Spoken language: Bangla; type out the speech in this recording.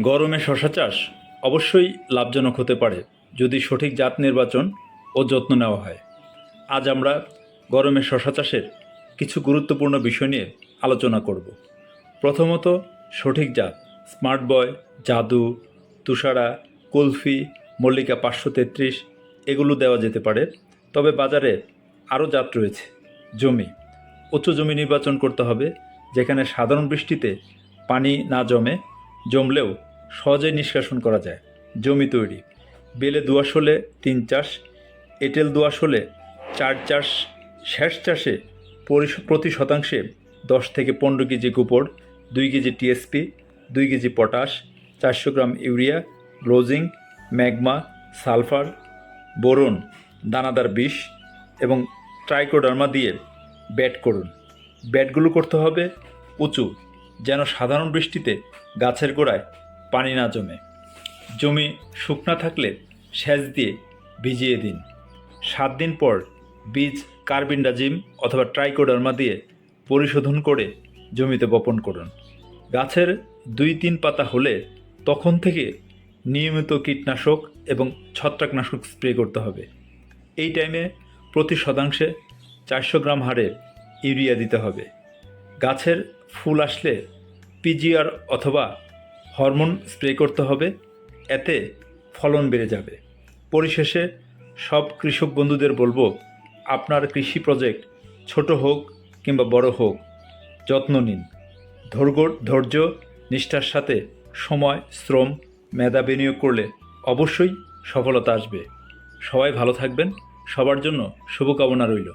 গরমে শশা চাষ অবশ্যই লাভজনক হতে পারে যদি সঠিক জাত নির্বাচন ও যত্ন নেওয়া হয়। আজ আমরা গরমে শশা চাষের কিছু গুরুত্বপূর্ণ বিষয় নিয়ে আলোচনা করব। প্রথমত, সঠিক জাত। স্মার্ট বয়, জাদু, তুষারা, কুলফি, মল্লিকা পাঁচশো তেত্রিশ এগুলো দেওয়া যেতে পারে। তবে বাজারে আরও জাত রয়েছে। জমি। উঁচু জমি নির্বাচন করতে হবে, যেখানে সাধারণ বৃষ্টিতে পানি না জমে, জমলেও সহজেই নিষ্কাশন করা যায়। জমি তৈরি। বেলে দোয়াশ হলে তিন চাষ, এঁটেল দোয়াশ হলে চার চাষ, শেষ চাষে প্রতি শতাংশে দশ থেকে পনেরো কেজি গোবর, দুই কেজি টিএসপি, দুই কেজি পটাশ, চারশো গ্রাম ইউরিয়া গ্লোজিং ম্যাগমা, সালফার, বোরন, দানাদার বিষ এবং ট্রাইকোডার্মা দিয়ে ব্যাট করুন। ব্যাটগুলো করতে হবে উঁচু, যেন সাধারণ বৃষ্টিতে গাছের গোড়ায় পানি না জমে। জমি শুকনা থাকলে সেচ দিয়ে ভিজিয়ে দিন। সাত দিন পর বীজ কার্বিন্ডাজিম অথবা ট্রাইকোডার্মা দিয়ে পরিশোধন করে জমিতে বপন করুন। গাছের দুই তিন পাতা হলে তখন থেকে নিয়মিত কীটনাশক এবং ছত্রাকনাশক স্প্রে করতে হবে। এই টাইমে প্রতি শতাংশে চারশো গ্রাম হারে ইউরিয়া দিতে হবে। গাছের ফুল আসলে পিজিআর অথবা হরমোন স্প্রে করতে হবে, এতে ফলন বেড়ে যাবে। পরিশেষে সব কৃষক বন্ধুদের বলব, আপনার কৃষি প্রজেক্ট ছোট হোক কিংবা বড় হোক, যত্ন নিন। ধৈর্য ধৈর্য, নিষ্ঠার সাথে সময়, শ্রম, মেধা বিনিয়োগ করলে অবশ্যই সফলতা আসবে। সবাই ভালো থাকবেন। সবার জন্য শুভকামনা রইল।